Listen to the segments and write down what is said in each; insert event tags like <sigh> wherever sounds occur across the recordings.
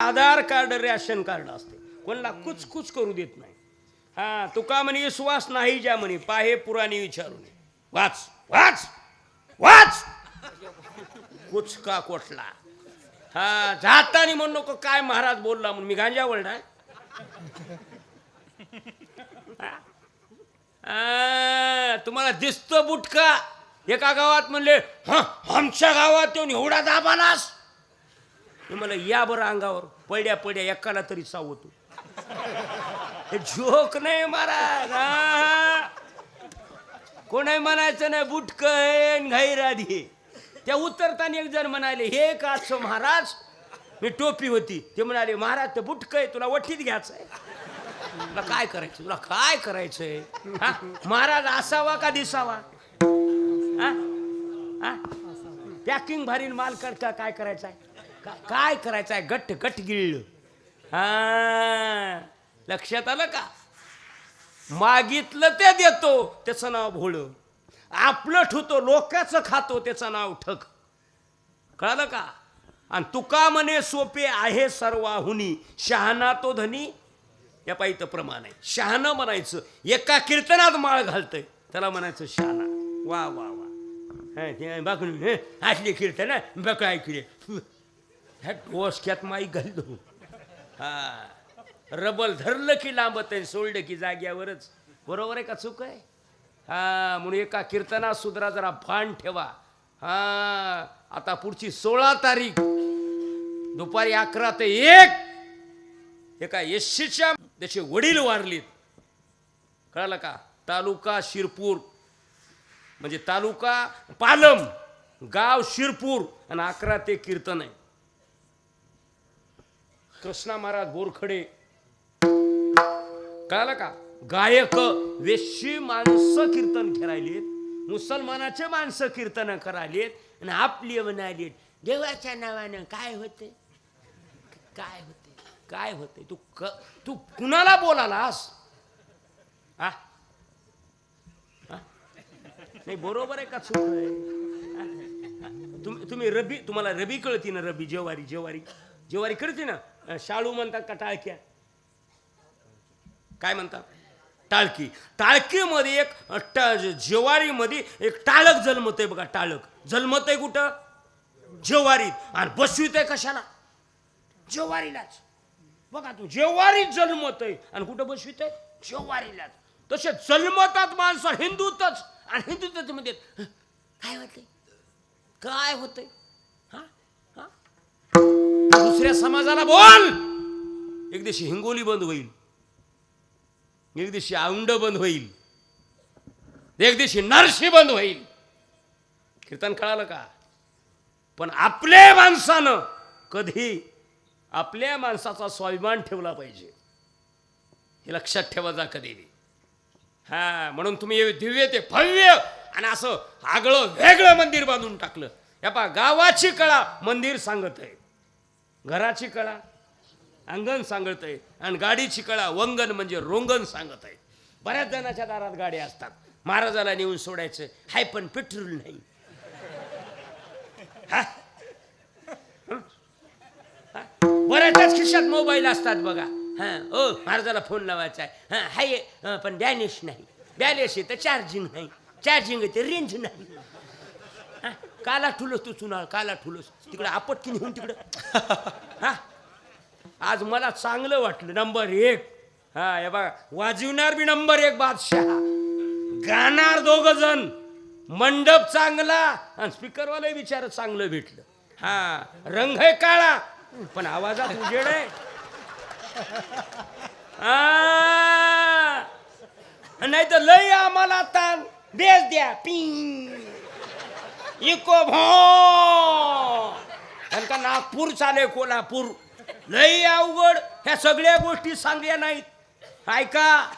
आधार card ration card असते. कोणाला कुच कुच करू देत नाही. हा तुका म्हणे विश्वास नाही ज्या म्हणे पाहे पुराणी विचारून. वाच वाच वाच! कुच का कोटला. हा जातानी म्हणू नको काय महाराज बोलला म्हणून. मी गांजा वळणार? तुम्हाला दिसतं बुटका? एका गावात म्हणले हा आमच्या गावात येऊन एवढा दाबालास? मी मला या बरं अंगावर पड्या पड्या एकाला तरी सावतो हे झोक नाही महाराज हा. कोणाही म्हणायचं नाही बुटक घाईराधी त्या उतरताना एक जण म्हणाले हे का असं महाराज? मी टोपी होती. ते म्हणाले महाराज ते बुटक आहे तुला वठीत घ्यायचंय. तुला काय करायचं तुला काय करायचंय? हा? महाराज असावा का दिसावा? पॅकिंग भारीन माल करता काय करायचं आहे का- काय करायचं आहे गट्ट गट्ट गिळलं. हा. लक्षात आलं का? मागितलं ते देतो त्याचं नाव भोळ. आपलं ठुतो लोकाचं खातो त्याचं नाव ठक कळालं का? आणि तुका म्हणे सोपे आहे सर्वाहुनी. शहाणा तो धनी या पाहिजे प्रमाण आहे. शहाणं म्हणायचं. एका कीर्तनात माळ घालतंय. त्याला म्हणायचं शहाणा. वा वा वा. हं, बघून हं, असली कीर्तन बघ ऐकले ह्या डोसक्यात माई घालतो हा. रबल धरलं की लांबत आहे सोडलं की जाग्यावरच. बरोबर आहे का चूक आहे? हा म्हणून एका कीर्तनात सुधरा जरा भान ठेवा. हा आता पुढची सोळा तारीख. दुपारी अकरा ते एक. एका यशीच्या त्याचे वडील वारलीत. कळालं का? तालुका शिरपूर. म्हणजे तालुका पालम. गाव शिरपूर. आणि अकरा ते कीर्तन आहे. कृष्णा महाराज बोरखडे. कळालं का? गायक वेशी माणसं कीर्तन करायलेत मुसलमानाचे माणसं कीर्तन करायलेत आणि आपली म्हणालेत देवाच्या नावानं काय होते? काय होते? काय होते? तू क तू कुणाला बोलालास? हा नाही बरोबर आहे का चूक आहे? तुम्ही तुम्ही रबी तुम्हाला रबी कळती ना रबी जेवारी जेवारी जेवारी कळते ना? शाळू म्हणतात का टाळक्या? काय म्हणतात? टाळकी. टाळकीमध्ये एक टा जेवारीमध्ये एक टाळक जन्मत आहे बघा टाळक. जन्मत आहे कुठं? जेवारीत. आणि बसवित आहे कशाला? जेवारीलाच. बघा तू जेवारीत जन्मत आहे आणि कुठं बसवित आहे जेवारीलाच. तसे जन्मतात माणसं हिंदूतच. आणि हिंदूतच म्हणजे काय होते काय होतंय? समाजाला बोल. एक दिवशी हिंगोली बंद होईल. एक दिवशी औंड बंद होईल. एक दिवशी नरशी बंद होईल. कीर्तन कळालं का? पण आपल्या माणसानं कधी आपल्या माणसाचा स्वाभिमान ठेवला पाहिजे. हे लक्षात ठेवा जा कधी हा म्हणून तुम्ही दिव्य ते भव्य आणि असं आगळं वेगळं मंदिर बांधून टाकलं. या पा गावाची कळा मंदिर सांगत आहे घराची कळा अंगण सांगत आहे आणि गाडीची कळा वंगण म्हणजे रोंगण सांगत आहे बऱ्याच जणाच्या दारात गाड्या असतात. महाराजाला नेऊन सोडायचं हाय पण पेट्रोल नाही. हा? बऱ्याच्याच खिशात मोबाईल असतात बघा. हा ओ महाराजाला फोन लावायचा आहे. हा हाय पण डॅनिश नाही. बॅलेश आहे तर चार्जिंग नाही. चार्जिंग आहे ते रेंज नाही. हा? काला ठुलस तू चुनाळ काला ठुलस. तिकडं आपत्ती नेऊन तिकडं. <laughs> हा? आज मला चांगलं वाटलं. नंबर एक. हा हे बघा. वाजवणार बी नंबर एक बादशाह. गाणार दोघ जण. मंडप चांगला आणि स्पीकरवाला विचार चांगलं भेटलं. हा रंग आहे काळा पण आवाजात उजेड आहे. नाही तर लय आम्हाला ताण. बेस द्या. पिंग इको भो! का नागपूर चाले कोल्हापूर. लई अवघड. ह्या सगळ्या गोष्टी सांगल्या नाहीत. ऐका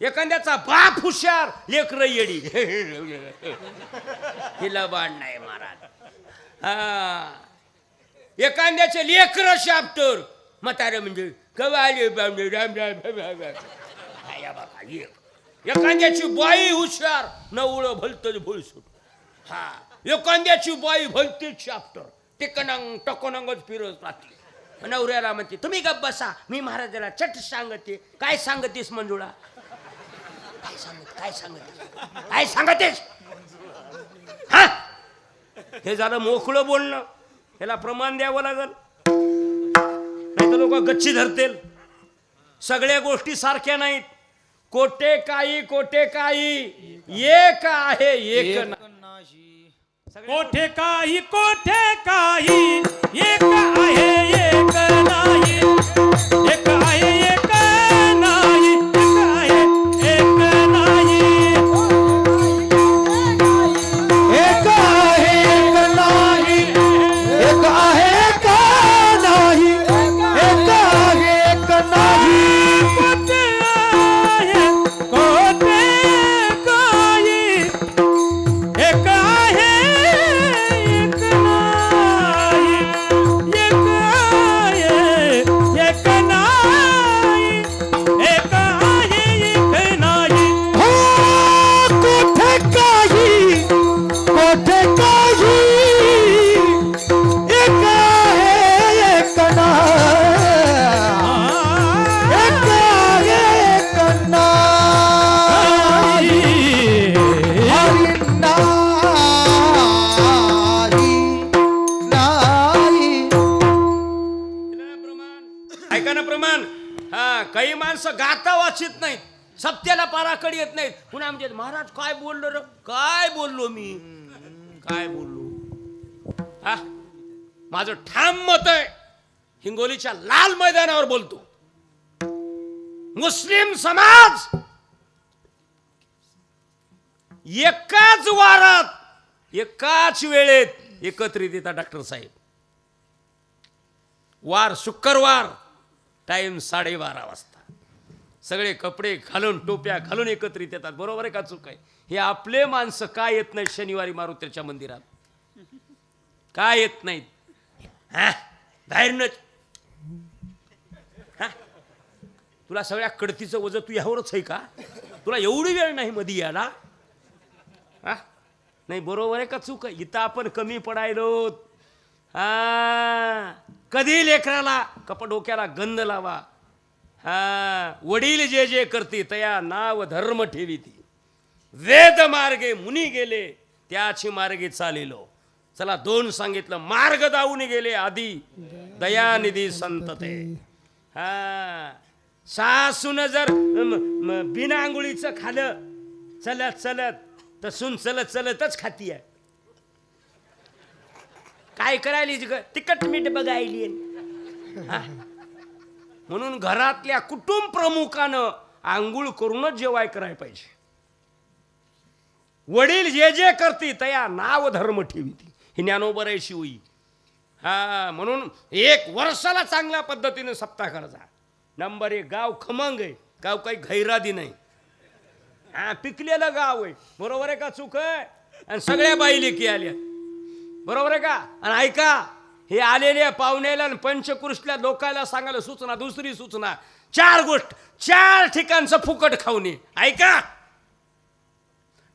एखाद्याचा बाप हुशार लेकर येडी. हिला बाण नाही महाराज. हा. एखाद्याचे लेकर शाप्टर. म्हातारे म्हणजे कवाले बावले राम राम राम राम बघा एखाद्याची बाई हुशार नवळं भलतच भुलसूट हा. एखाद्याची बाई भलतीच शाप्टर टिकणंग टकोनंगच फिरत राहते. नवऱ्याला म्हणते तुम्ही गप्प बसा मी महाराजाला चट सांगते. काय सांगतेस मंजुळा? काय सांगत काय सांगतेस? काय सांगतेस? हा? हे झालं मोकळं बोलणं. ह्याला प्रमाण द्यावं लागल. नाही तर लोक गच्ची धरतील. सगळ्या गोष्टी सारख्या नाहीत. कोटे काही कोटे काही एक आहे एक नाही. कोठे काही कोठे काही एक माणसं गाता वाचित नाहीत सत्याला पाराकडे येत नाहीत. पुन्हा म्हणजे महाराज काय बोललो र? काय बोललो मी? काय बोललो? हा माझं ठाम मत आहे. हिंगोलीच्या लाल मैदानावर बोलतो. मुस्लिम समाज एकाच वारात एकाच वेळेत एकत्रित येतात डॉक्टर साहेब. वार शुक्रवार टाइम साडेबारा वाजता. सगळे कपडे घालून टोप्या घालून एकत्रित येतात. बरोबर आहे का चूक आहे? हे आपले माणसं का येत नाहीत शनिवारी मारुतीच्या मंदिरात? का येत नाहीत? हा? बाहेरनच? हा? तुला सगळ्या कडतीचं वजन तू यावरच आहे का? तुला एवढी वेळ नाही मध्ये याला हा? नाही बरोबर आहे का चूक आहे? इथं आपण कमी पडायलो. हा? कधी लेकराला? कपडोक्याला गंध लावा. हा वडील जे जे करती तया नाव धर्म ठेवी ती वेद मार्गे मुनी गेले त्याची मार्गे चालिलो. चला दोन सांगितलं मार्ग दावून गेले आधी दयानिधी संत ते हा सासून जर बिना आंघोळीचं खालं चलत चलत तसून चलत चलतच खाती आहे. काय करायली ग तिकट मीठ बघायली. हा? म्हणून घरातल्या कुटुंब प्रमुखानं आंघोळ करूनच जेवाय करायला पाहिजे. वडील जे जे करते तया नाव धर्म ठेवी ही ज्ञानोबरायशी होई. हा म्हणून एक वर्षाला चांगल्या पद्धतीने सप्ताह करायचा. नंबर एक गाव खमंग आहे. गाव काही घैरादी नाही. हा पिकलेलं गाव आहे. बरोबर आहे का चूक आहे? आणि सगळ्या बाई की आल्या. बरोबर आहे का? आणि ऐका हे आलेल्या पाहुण्याला आणि पंचकृषल्या लोकायला सांगायला सूचना दुसरी सूचना. चार गोष्ट चार ठिकाणचं फुकट खाऊने ऐका.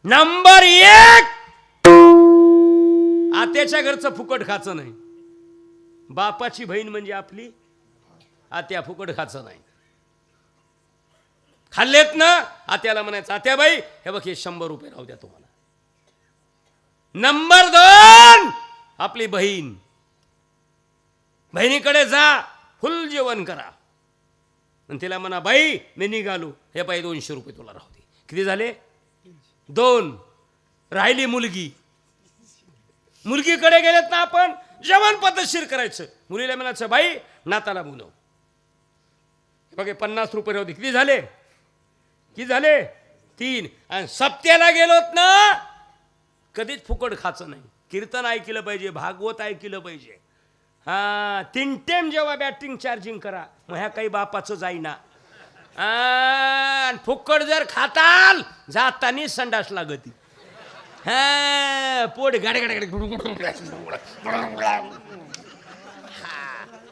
नंबर एक आत्याच्या घरचं फुकट खायचं नाही. बापाची बहीण म्हणजे आपली आत्या फुकट खायचं नाही. खाल्लेत ना आत्याला म्हणायचं आत्याबाई हे बघ हे शंभर रुपये राहू द्या तुम्हाला. नंबर दोन आपली बहीण. बहिणीकडे जा फुल जेवण करा. आणि तिला म्हणा बाई मी निघालो. हे बाई दोनशे रुपये तुला राहू दे. किती झाले? दोन. राहिली मुलगी. मुलगीकडे गेलेत ना आपण जेवण पद्धतशीर करायचं. मुलीला म्हणायचं बाई नाताला बोलव. बघे पन्नास रुपये राहू दे. किती झाले? किती झाले? तीन. आणि सप्त्याला गेलोत ना कधीच फुकट खायचं नाही. कीर्तन ऐकलं पाहिजे भागवत ऐकलं पाहिजे. हा तीन टाइम जेव्हा बॅटिंग चार्जिंग करा मग ह्या काही बापाचं जाईना फुकट जर खाताल जातानी संडास लागती हा पोट गाडे गाडे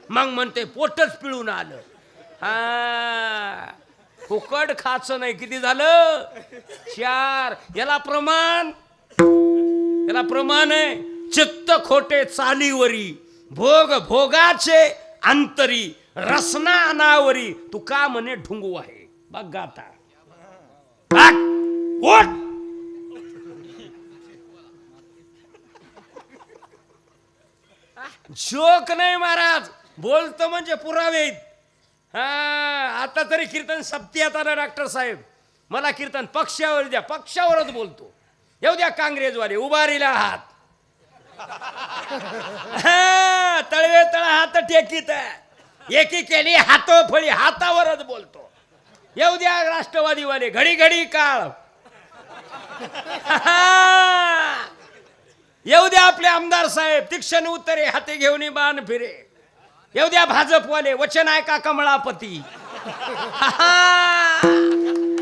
मग म्हणते पोटच पिळून आलं हा फुकट खायचं नाही किती झालं चार याला प्रमाण याला प्रमाण आहे चित्त खोटे चालीवरी भोग भोगाचे अंतरी रसना अनावरी तू का म्हणे ढुंगू आहे. बघ गाता. जोक नाही महाराज. बोलतो म्हणजे पुरावे हा आता तरी कीर्तन सप्ती आता ना डॉक्टर साहेब. मला कीर्तन पक्षावर द्या पक्षावरच बोलतो. येऊ द्या काँग्रेसवाले उभारीला हात. तळवे तळ हात टेकीत. एकी केली हातोफळी हातावरच बोलतो. येऊ द्या राष्ट्रवादीवाले घडी घडी काळ येऊ द्या आपले आमदार साहेब तीक्ष्ण उत्तरे हाती घेऊन बाण फिरे. येऊ द्या भाजपवाले वचन ऐका कमळापती.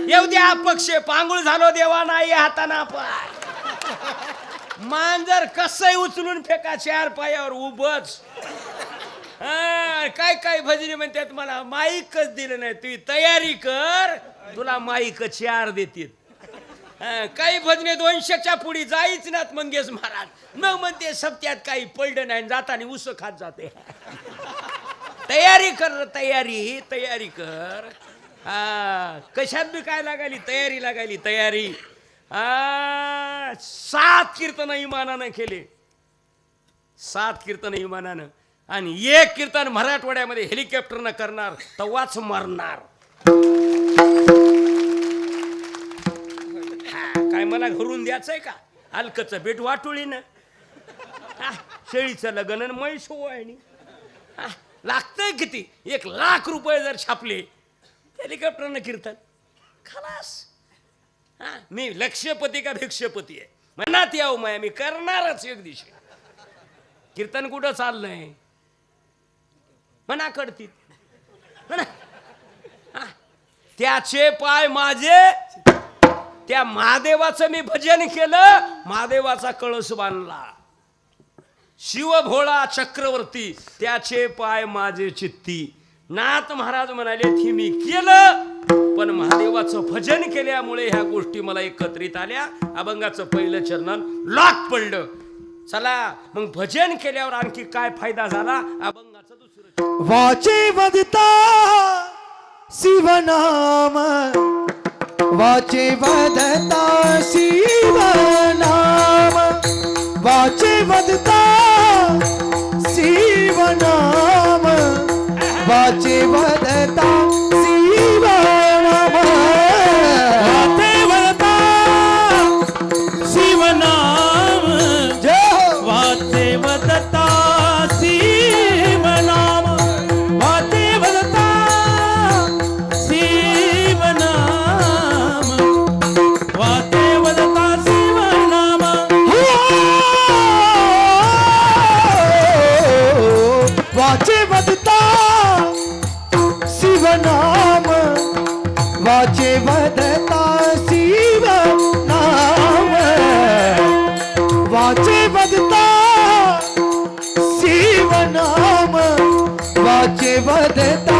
येऊ द्या अपक्ष पांगुळ झालो देवा नाही हाताना पाय. मांजर कसंही उचलून फेका चार पायावर उभच. काय काय भजनी म्हणतात मला माईकच दिलं नाही. तुझी तयारी कर तुला माईक चार देतील. हा, काही भजने दोनशेच्या पुढे जाईच नात मंगेश महाराज. मग म्हणते सप्त्यात काही पडलं नाही जाताना उस खात जाते. तयारी कर तयारी तयारी कर. हा कशात बी काय लागाली तयारी लागाली तयारी. सात कीर्तन इमानानं केले. सात कीर्तन इमानानं. आणि एक कीर्तन मराठवाड्यामध्ये हेलिकॉप्टरनं करणार तवाच मरणार. काय मला घरून द्यायचंय का? अलकचं बेट वाटोळीनं. शेळीचं लग्न आणि म्हैस आणि हा, लागतंय किती? एक लाख रुपये जर छापले हेलिकॉप्टरनं कीर्तन. खलास. मी लक्ष्यपती का भिक्षपती आहे? मनात याव माया मी करणारच एक दिवशी. कीर्तन कुठं चाललंय? मना कडती म्हणा. त्याचे पाय माझे. त्या महादेवाचं मी भजन केलं महादेवाचा कळस बांधला. शिवभोळा चक्रवर्ती त्याचे पाय माझे चित्ती. नाथ महाराज म्हणाले की मी केलं पण महादेवाचं भजन केल्यामुळे ह्या गोष्टी मला एकत्रित आल्या. अभंगाचं पहिलं चरणन लॉक पडलं. चला मग भजन केल्यावर आणखी काय फायदा झाला? अभंगाचं दुसरं वाचे वदता शिवनाम. वाचे वदता शिवनाम. वाचे वदता वाचे वदता शिवनाम वाचे वदता शिवनाम वाचे वदता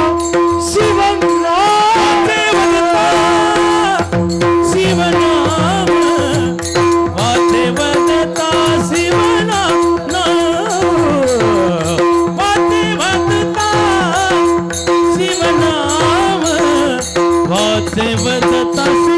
वाते वदता शिवनाम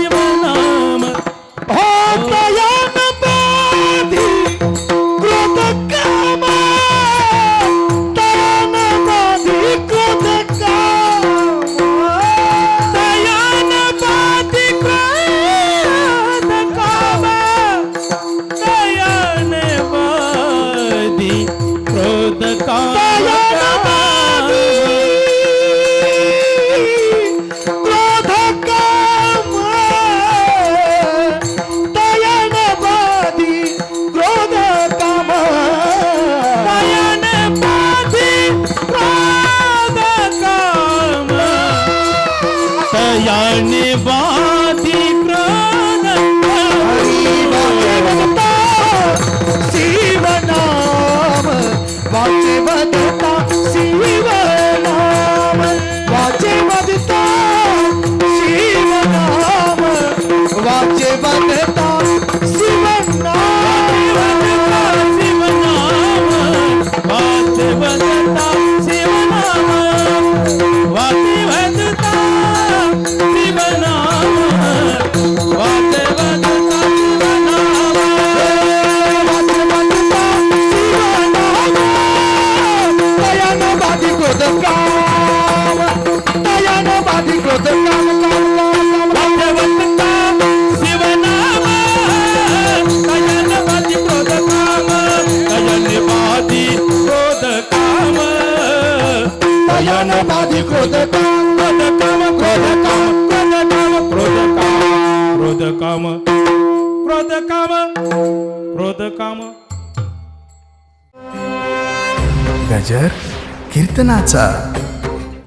The Donata.